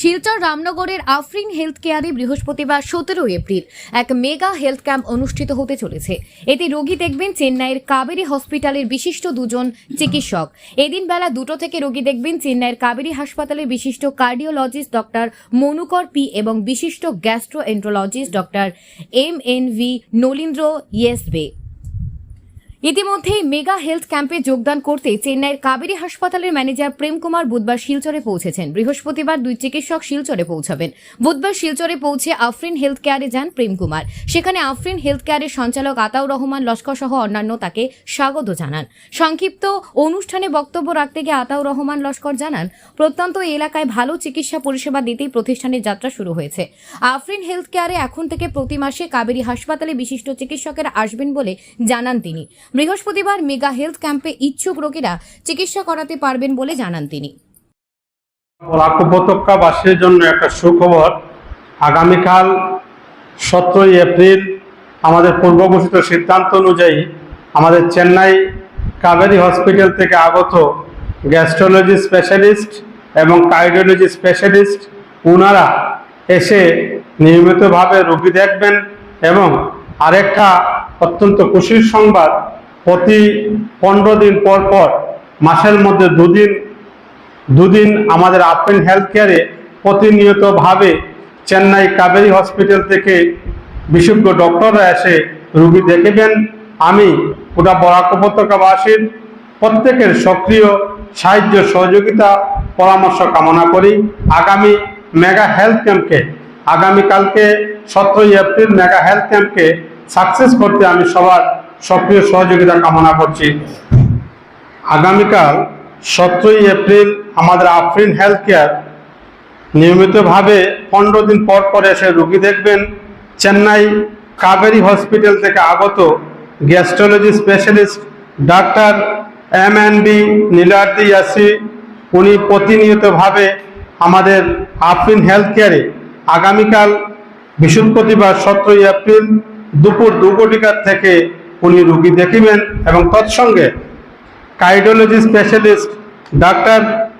Silchar রামনগরের Afrin health কেয়ারে বৃহস্পতিবার সতেরো এপ্রিল এক মেগা হেলথ ক্যাম্প অনুষ্ঠিত হতে চলেছে। এতে রোগী দেখবেন চেন্নাইয়ের কাবেরী হসপিটালের বিশিষ্ট দুজন চিকিৎসক। এদিন বেলা দুটো থেকে রোগী দেখবেন চেন্নাইয়ের কাবেরী হাসপাতালের বিশিষ্ট কার্ডিওলজিস্ট ডক্টর মনুকর পি এবং বিশিষ্ট gastroenterologist doctor M N V Nalindra ইয়েসবে। ইতিমধ্যেই মেগা হেলথ ক্যাম্পে যোগদান করতে চেন্নাইয়ের কাবেরী হাসপাতালের ম্যানেজার প্রেম কুমার বুধবার শিলচরে পৌঁছেছেন। বৃহস্পতিবার দুই চিকিৎসক শিলচরে পৌঁছাবেন। বুধবার শিলচরে পৌঁছে আফরিন হেলথ কেয়ারে যান প্রেম কুমার। সেখানে আফরিন হেলথ কেয়ারের সঞ্চালক আতাউর রহমান লস্কর সহ অন্যান্য তাকে স্বাগত জানান। সংক্ষিপ্ত অনুষ্ঠানে বক্তব্য রাখতে গিয়ে আতাউর রহমান লস্কর জানান, প্রত্যন্ত এলাকায় ভালো চিকিৎসা পরিষেবা দিতেই প্রতিষ্ঠানের যাত্রা শুরু হয়েছে। আফরিন হেলথ কেয়ারে এখন থেকে প্রতি মাসে কাবেরী হাসপাতালে বিশিষ্ট চিকিৎসকেরা আসবেন বলে জানান তিনি। বৃহস্পতিবার মেগা হেলথ ক্যাম্পে ইচ্ছুক রোগীরা চিকিৎসা করাতে পারবেন বলে জানান তিনি। জন্য একটা সুখবর। আগামীকাল সতেরোই এপ্রিল আমাদের পূর্ব ঘোষিত সিদ্ধান্ত অনুযায়ী আমাদের চেন্নাই কাবেরী হসপিটাল থেকে আগত গ্যাস্ট্রোলজি স্পেশালিস্ট এবং কার্ডিওলজি স্পেশালিস্ট ওনারা এসে নিয়মিতভাবে রোগী দেখবেন এবং আরেকটা অত্যন্ত খুশির সংবাদ প্রতি পনেরো দিন পর পর, মাসের মধ্যে দুদিন দুদিন আমাদের আপেল হেলথ কেয়ারে প্রতিনিয়তভাবে চেন্নাই কাবেরী হসপিটাল থেকে বিশেষজ্ঞ ডক্টররা এসে রুগী দেখেবেন আমি গোটা বরাক উপত্যকাবাসীর প্রত্যেকের সক্রিয় সাহায্য সহযোগিতা পরামর্শ কামনা করি। আগামী মেগা হেলথ ক্যাম্পকে আগামীকালকে সতেরোই এপ্রিল মেগা হেলথ ক্যাম্পকে সাকসেস করতে আমি সবার সক্রিয় সহযোগিতা কামনা করছি। আগামীকাল সতেরোই এপ্রিল আমাদের আফরিন হেলথ কেয়ার নিয়মিতভাবে পনেরো দিন পর পর এসে রুগী দেখবেন। চেন্নাই কাবেরী হসপিটাল থেকে আগত gastrology specialist doctor M N B Niladri ইয়াসি, উনি প্রতিনিয়তভাবে আমাদের আফরিন হেলথ কেয়ারে আগামীকাল বৃহস্পতিবার সতেরোই এপ্রিল দুপুর দু থেকে উনি রুগী দেখিবেন এবং তৎসঙ্গে cardiology specialist doctor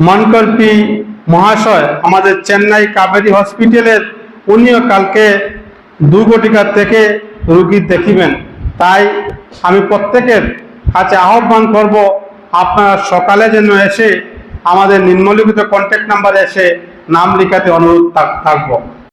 Manokar P মহাশয় আমাদের চেন্নাই কাবেরী হসপিটালের উনিও কালকে দু কোটিকার থেকে রুগী দেখিবেন। তাই আমি প্রত্যেকের কাছে আহ্বান করব, আপনারা সকালে যেন এসে আমাদের নিম্নলিখিত কন্ট্যাক্ট নাম্বারে এসে নাম লেখাতে অনুরোধ থাক- থাকব।